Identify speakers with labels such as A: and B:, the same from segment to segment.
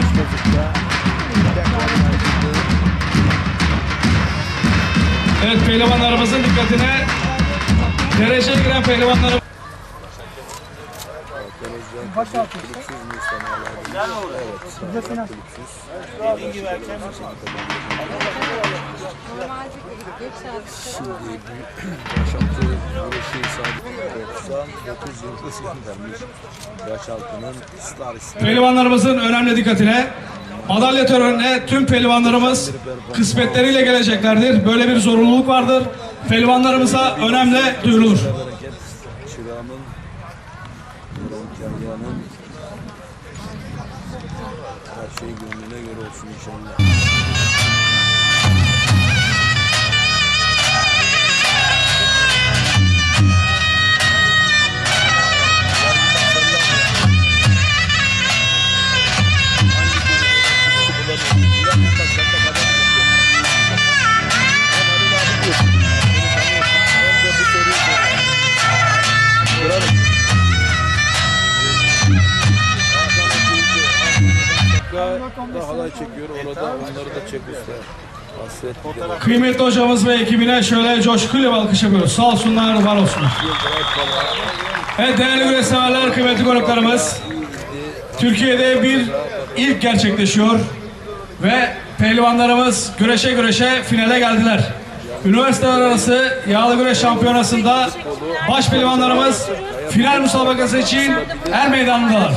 A: kaybetti.
B: Evet pehlivanlarımızın dikkatine dereceye giren pehlivanlarımız
A: Baş altı. Kulüpsüz müstemalar. Evet. Kulüpsüz. Şimdi Başaltı güreşi sadece 99 yıldız göndermiş. Başaltı'nın star ismi.
B: pehlivanlarımızın önemli dikkatine madalya törenine tüm pehlivanlarımız kısmetleriyle geleceklerdir. Böyle bir zorunluluk vardır. Pehlivanlarımıza önemli duyurulur.
A: Çırağımın Ronkeryan'ın her şey gönlüne göre olsun inşallah. Da halay çekiyor orada onları da çek usta.
B: Kıymetli hocamız ve ekibine şöyle coşkuyla bir alkış yapıyoruz. Sağ olsunlar, var olsunlar. Evet değerli güreşseverler, kıymetli konuklarımız. Türkiye'de bir ilk gerçekleşiyor ve pehlivanlarımız güreşe güreşe finale geldiler. Üniversiteler arası yağlı güreş şampiyonasında baş pehlivanlarımız final müsabakası için er meydanındalar.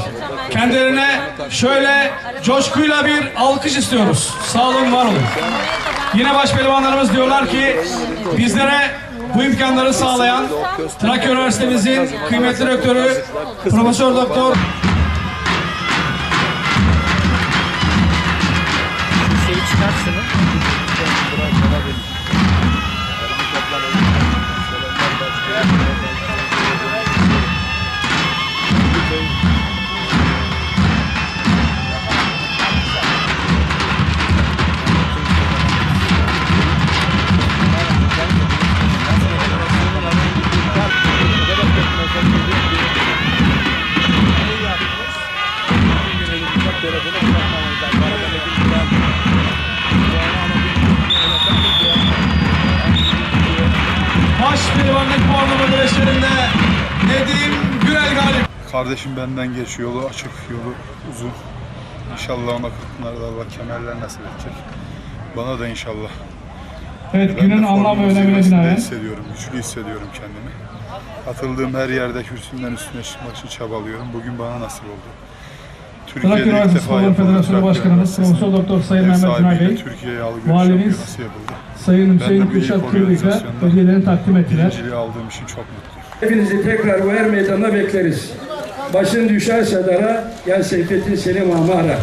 B: Kendilerine şöyle coşkuyla bir alkış istiyoruz. Sağ olun, var olun. Yine baş pehlivanlarımız diyorlar ki bizlere bu imkanları sağlayan Trakya Üniversitemizin kıymetli rektörü Profesör Doktor
C: çıkarsın.
B: Baş pehlivanlık puanlama güreşlerinde Nedim Gürel galip.
D: Kardeşim benden geç yolu açık, yolu uzun. İnşallah ona kırkınlarda Allah kemerler nasip edecek. Bana da inşallah.
B: Evet
D: Ben
B: günün anlam ve önemine binaen
D: hissediyorum, güçlü hissediyorum kendimi. Atıldığım her yerde kürsümden üstüne çıkmak için çabalıyorum. Bugün bana nasip oldu.
B: Trakya
D: Türkiye'de ilk
B: Üniversitesi
D: yapıldı.
B: Federasyonu
D: Trakya
B: Başkanımız. Profesör Doktor Sayın Mehmet
D: sahibiyle
B: Bey, Valimiz. Sayın Hüseyin Kırlık'a
D: organizasyonda
B: hediyelerini takdim ettiler.
D: Birinciliği aldığım için çok mutluyum.
E: Hepinizi tekrar bu er meydanına bekleriz. Başın düşerse dara, gel Seyfettin Selim Ağam'ı ara.